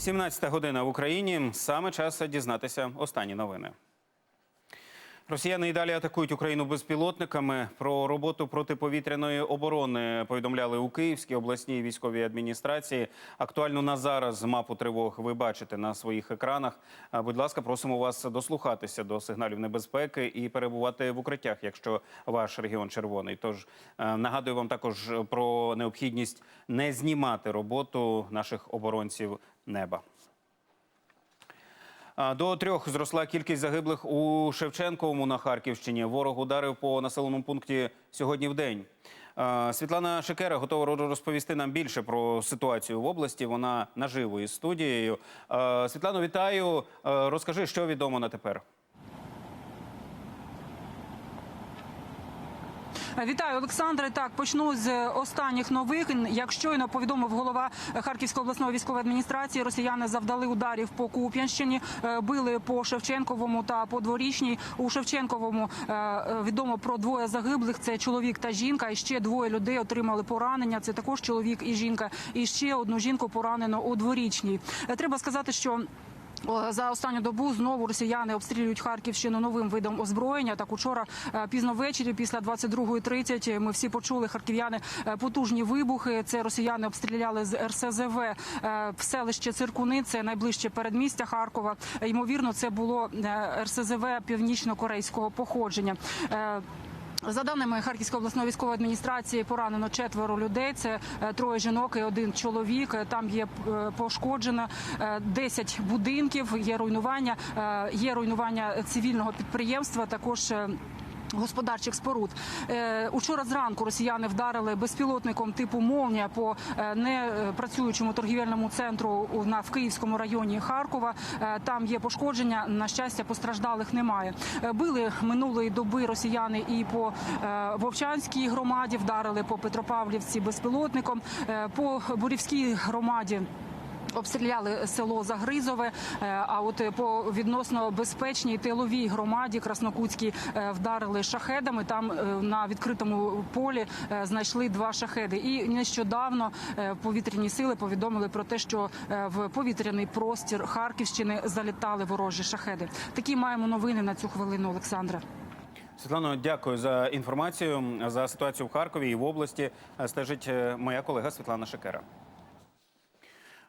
17 година в Україні. Саме час дізнатися останні новини. Росіяни і далі атакують Україну безпілотниками. Про роботу протиповітряної оборони повідомляли у Київській обласній військовій адміністрації. Актуальну на зараз мапу тривог ви бачите на своїх екранах. Будь ласка, просимо вас дослухатися до сигналів небезпеки і перебувати в укриттях, якщо ваш регіон червоний. Тож е, нагадую вам також про необхідність не знімати роботу наших оборонців неба. До трьох зросла кількість загиблих у Шевченковому на Харківщині. Ворог ударив по населеному пункті сьогодні в день. Світлана Шекера готова розповісти нам більше про ситуацію в області. Вона наживо із студією. Світлано, вітаю. Розкажи, що відомо на тепер. Вітаю, Олександре. Так почну з останніх новин. Як щойно повідомив голова Харківської обласної військової адміністрації, росіяни завдали ударів по Куп'янщині, е, били по Шевченковому та по дворічній. У Шевченковому е, е, відомо про двоє загиблих. Це чоловік та жінка. І ще двоє людей отримали поранення. Це також чоловік і жінка. І ще одну жінку поранено у дворічній. Е, Треба сказати, що. О, За останню добу знову росіяни обстрілюють Харківщину новим видом озброєння. Так учора е, пізно ввечері, після 22.30, ми всі почули харків'яни е, потужні вибухи. Це росіяни обстріляли з РСЗВ е, в селище Циркуни. Це найближче передмістя Харкова. Е, Ймовірно, це було е, РСЗВ північно-корейського походження. За даними Харківської обласної військової адміністрації, поранено четверо людей. Це е, троє жінок і один чоловік. Е, Там є е, пошкоджено е, 10 будинків. Є руйнування, є руйнування цивільного підприємства. Також Господарчих споруд Е, учора зранку росіяни вдарили безпілотником типу «Молнія» по е, непрацюючому торгівельному центру в Київському районі Харкова. Е, Там є пошкодження. На щастя, постраждалих немає. Е, Били минулої доби росіяни і по е, Вовчанській громаді, вдарили по Петропавлівці безпілотником, е, по Бурівській громаді. Обстріляли село Загризове, е, а от е, по відносно безпечній тиловій громаді Краснокутській е, вдарили шахедами. Там на відкритому полі знайшли два шахеди. І нещодавно повітряні сили повідомили про те, що в повітряний простір Харківщини залітали ворожі шахеди. Такі маємо новини на цю хвилину, Олександра. Світлано, дякую за інформацію. За ситуацію в Харкові і в області стежить моя колега Світлана Шекера.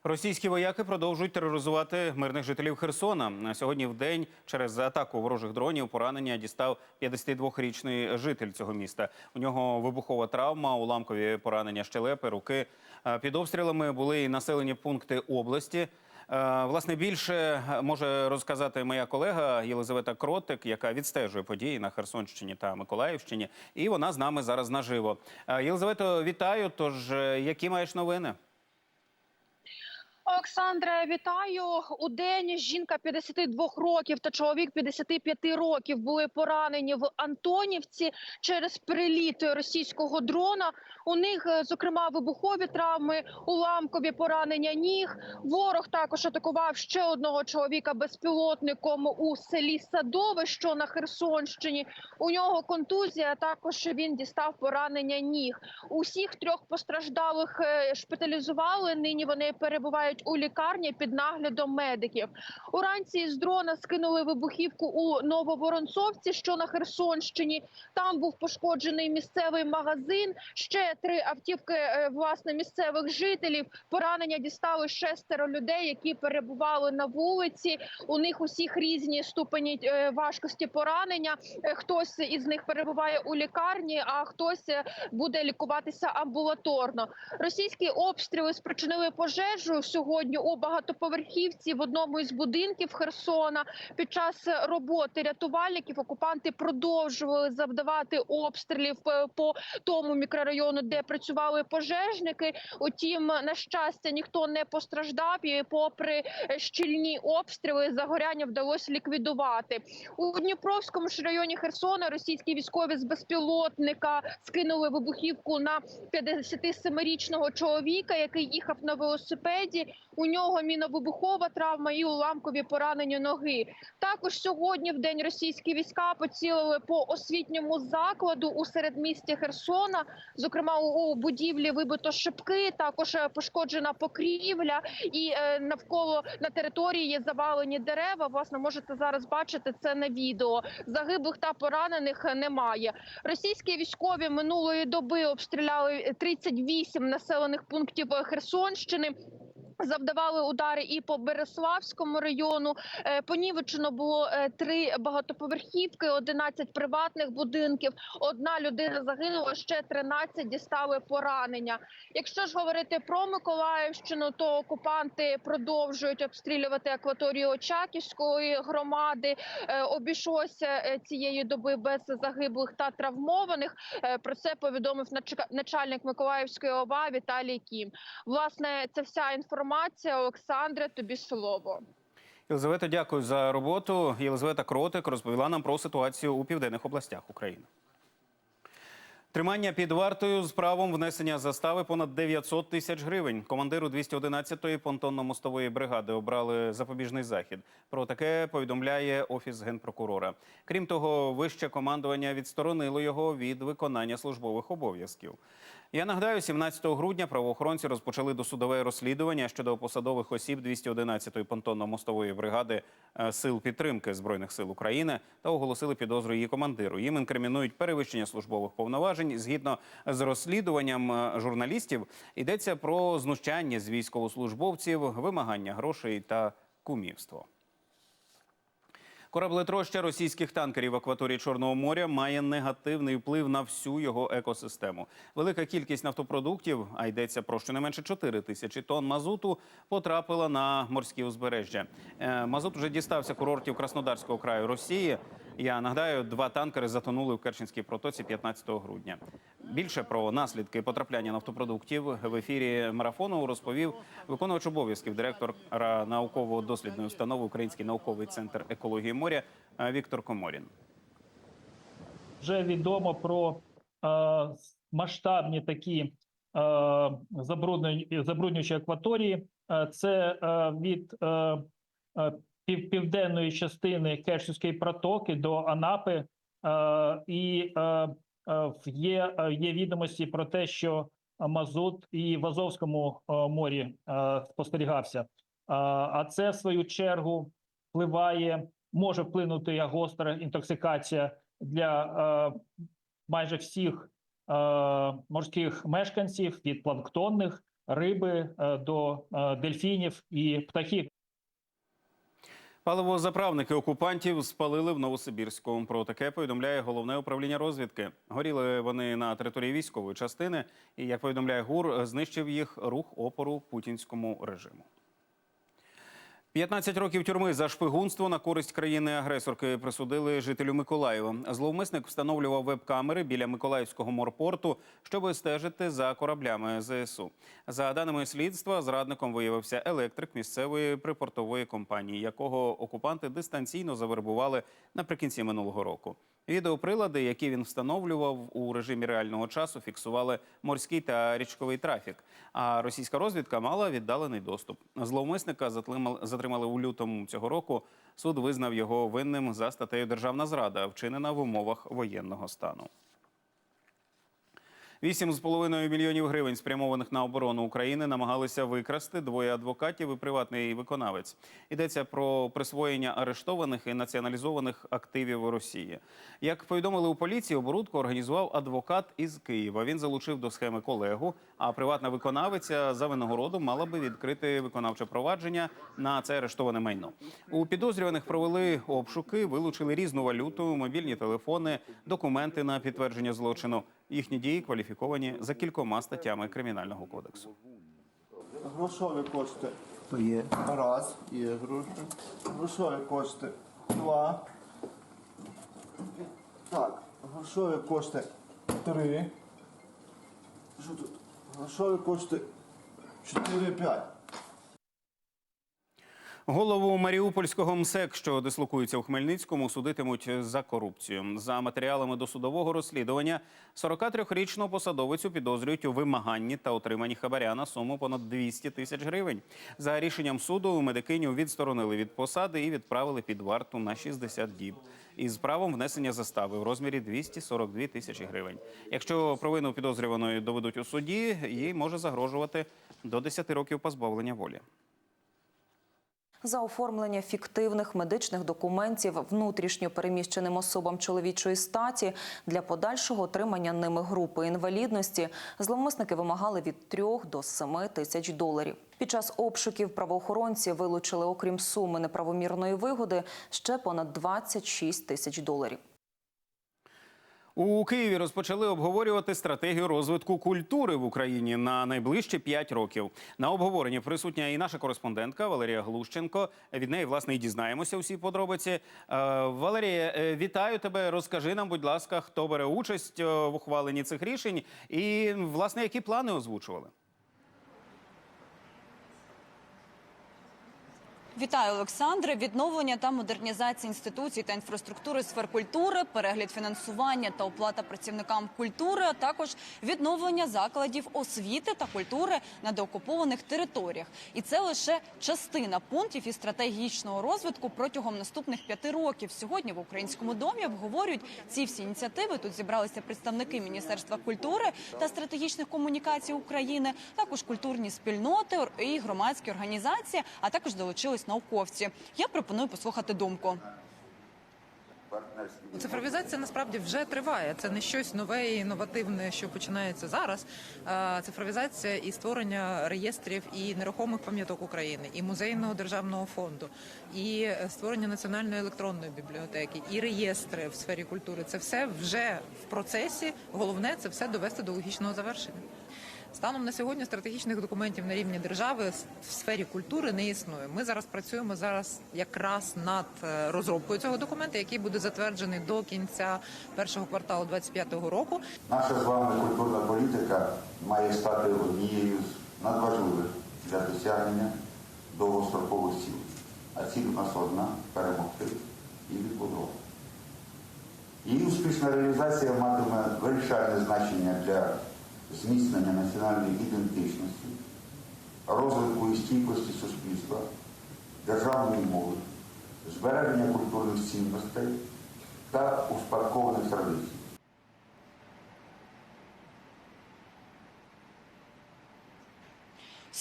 Російські вояки продовжують тероризувати мирних жителів Херсона. Сьогодні в день через атаку ворожих дронів поранення дістав 52-річний житель цього міста. У нього вибухова травма, уламкові поранення щелепи, руки. Е, Під обстрілами були і населені пункти області. Е, Власне, більше може розказати моя колега Єлизавета Кротик, яка відстежує події на Херсонщині та Миколаївщині, і вона з нами зараз наживо. Е, Єлизавето, вітаю. Тож, е, які маєш новини? Олександре, вітаю у день. Жінка 52 років та чоловік 55 років були поранені в Антонівці через приліт російського дрона. У них, е, зокрема, вибухові травми, уламкові поранення ніг. Ворог також атакував ще одного чоловіка безпілотником у селі Садове, що на Херсонщині. У нього контузія. Також він дістав поранення ніг. Усіх трьох постраждалих е, шпиталізували. Нині вони перебувають у лікарні під наглядом медиків. Уранці з дрона скинули вибухівку у Нововоронцовці, що на Херсонщині. Там був пошкоджений місцевий магазин. Ще три автівки е, власне місцевих жителів. Поранення дістали шестеро людей, які перебували на вулиці. У них усіх різні ступені е, важкості поранення. Е, Хтось із них перебуває у лікарні, а хтось буде лікуватися амбулаторно. Російські обстріли спричинили пожежу сьогодні у багатоповерхівці в одному із будинків Херсона. Під час роботи рятувальників окупанти продовжували завдавати обстрілів е, по тому мікрорайону, де працювали пожежники. Утім, на щастя, ніхто не постраждав. І попри щільні обстріли, загоряння вдалося ліквідувати у Дніпровському ж районі Херсона. Російські військові з безпілотника скинули вибухівку на 57-річного чоловіка, який їхав на велосипеді. У нього міновибухова травма і уламкові поранення ноги. Також сьогодні в день російські війська поцілили по освітньому закладу у середмісті Херсона. Зокрема, у будівлі вибито шибки, також е, пошкоджена покрівля, і е, навколо на території є завалені дерева. Власне, можете зараз бачити це на відео. Загиблих та поранених немає. Російські військові минулої доби обстріляли 38 населених пунктів Херсонщини. Завдавали удари і по Береславському району. Е, Понівечено було е, три багатоповерхівки, 11 приватних будинків. Одна людина загинула, ще 13 дістали поранення. Якщо ж говорити про Миколаївщину, то окупанти продовжують обстрілювати акваторію Очаківської громади. Е, Обійшлося цієї доби без загиблих та травмованих. Про це повідомив начальник Миколаївської ОВА Віталій Кім. Власне, це вся інформація. Олександре, тобі слово. Єлизавета, дякую за роботу. Єлизавета Кротик розповіла нам про ситуацію у південних областях України. Тримання під вартою з правом внесення застави понад 900 тисяч гривень. Командиру 211-ї понтонно-мостової бригади обрали запобіжний захід. Про таке повідомляє офіс генпрокурора. Крім того, вище командування відсторонило його від виконання службових обов'язків. Я нагадаю, 17 грудня правоохоронці розпочали досудове розслідування щодо посадових осіб 211-ї понтонно-мостової бригади е, сил підтримки збройних сил України та оголосили підозру її командиру. Їм інкримінують перевищення службових повноважень. Згідно з розслідуванням е, журналістів, йдеться про знущання з військовослужбовців, вимагання грошей та кумівство. Кораблетроща російських танкерів в акваторії Чорного моря має негативний вплив на всю його екосистему. Велика кількість нафтопродуктів, а йдеться про щонайменше 4 тисячі тонн мазуту, потрапила на морські узбережжя. Е, Мазут вже дістався курортів Краснодарського краю Росії. Я нагадаю, два танкери затонули в Керченській протоці 15 грудня. Більше про наслідки потрапляння нафтопродуктів в ефірі марафону розповів виконувач обов'язків директора науково-дослідної установи Український науковий центр екології моря Віктор Коморін. вже відомо про е, масштабні такі е, забруднюючі, акваторії. Е, це е, від е, е, пів, південної частини Керченської протоки до Анапи. Е, і е, є, е, є відомості про те, що мазут і в Азовському е, морі е, спостерігався. Е, а це, в свою чергу, впливає, може вплинути як гостра інтоксикація для е, майже всіх е, морських мешканців від планктонних, риби е, до е, дельфінів і птахів. Паливозаправники окупантів спалили в Новосибірську. Про таке повідомляє головне управління розвідки. Горіли вони на території військової частини, і як повідомляє ГУР, знищив їх рух опору путінському режиму. 15 років тюрми за шпигунство на користь країни-агресорки присудили жителю Миколаєва. Зловмисник встановлював веб-камери біля Миколаївського морпорту, щоб стежити за кораблями ЗСУ. За даними слідства, зрадником виявився електрик місцевої припортової компанії, якого окупанти дистанційно завербували наприкінці минулого року. Відеоприлади, які він встановлював у режимі реального часу, фіксували морський та річковий трафік. А російська розвідка мала віддалений доступ. Зловмисника затримали, у лютому цього року. Суд визнав його винним за статтею Державна зрада, вчинена в умовах воєнного стану. 8,5 мільйонів гривень, спрямованих на оборону України, намагалися викрасти двоє адвокатів і приватний виконавець. Йдеться про присвоєння арештованих і націоналізованих активів Росії. Як повідомили у поліції, оборудку організував адвокат із Києва. Він залучив до схеми колегу. А приватна виконавиця за винагороду мала би відкрити виконавче провадження на це арештоване майно. У підозрюваних провели обшуки, вилучили різну валюту, мобільні телефони, документи на підтвердження злочину. Їхні дії кваліфіковані за кількома статтями кримінального кодексу. Грошові кошти То є. раз, є гроші. Грошові кошти два. Так, грошові кошти три. Що тут? Грошові кошти чотири, п'ять. Голову Маріупольського МСЕК, що дислокується у Хмельницькому, судитимуть за корупцію. За матеріалами досудового розслідування 43-річну посадовицю підозрюють у вимаганні та отриманні хабаря на суму понад 200 тисяч гривень. За рішенням суду медикиню відсторонили від посади і відправили під варту на 60 діб із правом внесення застави в розмірі 242 тисячі гривень. Якщо провину підозрюваної доведуть у суді, їй може загрожувати до 10 років позбавлення волі. За оформлення фіктивних медичних документів внутрішньо переміщеним особам чоловічої статі для подальшого отримання ними групи інвалідності. Зловмисники вимагали від 3 до 7 тисяч доларів. Під час обшуків правоохоронці вилучили, окрім суми неправомірної вигоди, ще понад 26 тисяч доларів. У Києві розпочали обговорювати стратегію розвитку культури в Україні на найближчі 5 років. На обговоренні присутня і наша кореспондентка Валерія Глущенко. Від неї власне і дізнаємося усі подробиці. Е, Валерія, е, вітаю тебе. Розкажи нам, будь ласка, хто бере участь е, в ухваленні цих рішень, і власне які плани озвучували. Вітаю, Олександре. Відновлення та модернізація інституцій та інфраструктури сфер культури, перегляд фінансування та оплата працівникам культури, а також відновлення закладів освіти та культури на деокупованих територіях. І це лише частина пунктів із стратегічного розвитку протягом наступних п'яти років. Сьогодні в українському домі обговорюють ці всі ініціативи. Тут зібралися представники Міністерства культури та стратегічних комунікацій України, також культурні спільноти і громадські організації, а також долучились науковці. Я пропоную послухати думку. Цифровізація насправді вже триває. Це не щось нове і інновативне, що починається зараз. Цифровізація і створення реєстрів і нерухомих пам'яток України, і музейного державного фонду, і створення національної електронної бібліотеки, і реєстри в сфері культури. Це все вже в процесі. Головне це все довести до логічного завершення. Станом на сьогодні стратегічних документів на рівні держави в сфері культури не існує. Ми зараз працюємо зараз якраз над е, розробкою цього документа, який буде затверджений до кінця першого кварталу 2025 року. Наша з вами культурна політика має стати однією з надважливих для досягнення довгострокових цілей. А ціль у нас одна перемогти і відбудовувати. Її успішна реалізація матиме вирішальне значення для зміцнення національної ідентичності, розвитку і стійкості суспільства, державної мови, збереження культурних цінностей та успадкованих традицій.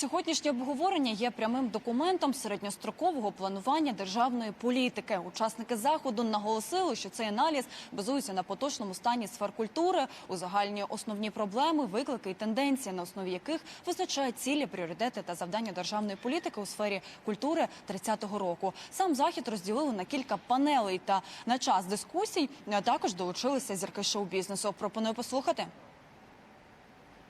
Сьогоднішнє обговорення є прямим документом середньострокового планування державної політики. Учасники заходу наголосили, що цей аналіз базується на поточному стані сфер культури, узагальнює основні проблеми, виклики і тенденції, на основі яких визначає цілі, пріоритети та завдання державної політики у сфері культури 30-го року. Сам захід розділили на кілька панелей та на час дискусій також долучилися зірки шоу-бізнесу. Пропоную послухати.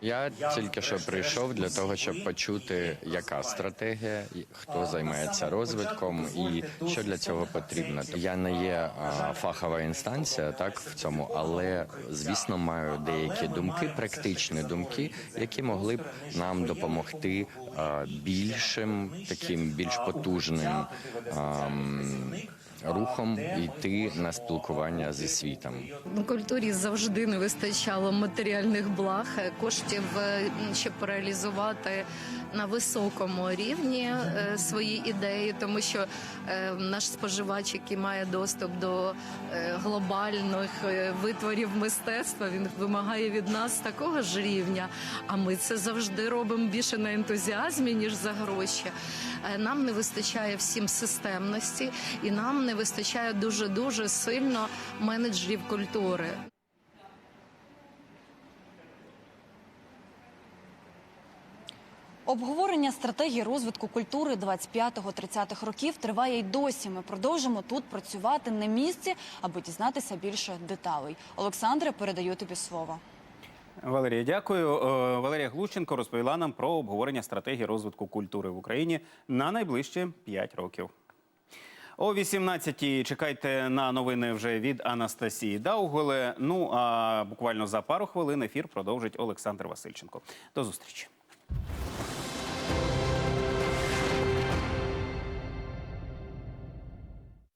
Я тільки що прийшов для того, щоб почути, яка стратегія, хто займається розвитком, і що для цього потрібно. Я не є фахова інстанція, так в цьому, але звісно маю деякі думки, практичні думки, які могли б нам допомогти більшим, таким більш потужним. Рухом йти на спілкування зі світом. Ну, Культурі завжди не вистачало матеріальних благ, е, коштів, е, щоб реалізувати на високому рівні е, свої ідеї, тому що наш споживач, який має доступ до глобальних витворів мистецтва, він вимагає від нас такого ж рівня. А ми це завжди робимо більше на ентузіазмі ніж за гроші. Нам не вистачає всім системності, і нам не вистачає дуже дуже сильно менеджерів культури. Обговорення стратегії розвитку культури 25-30 років триває й досі. Ми продовжимо тут працювати на місці, аби дізнатися більше деталей. Олександре, передаю тобі слово. Валерія, дякую. Е, Валерія Глущенко розповіла нам про обговорення стратегії розвитку культури в Україні на найближчі 5 років. О 18-й чекайте на новини вже від Анастасії Дауголе. Ну а буквально за пару хвилин ефір продовжить Олександр Васильченко. До зустрічі.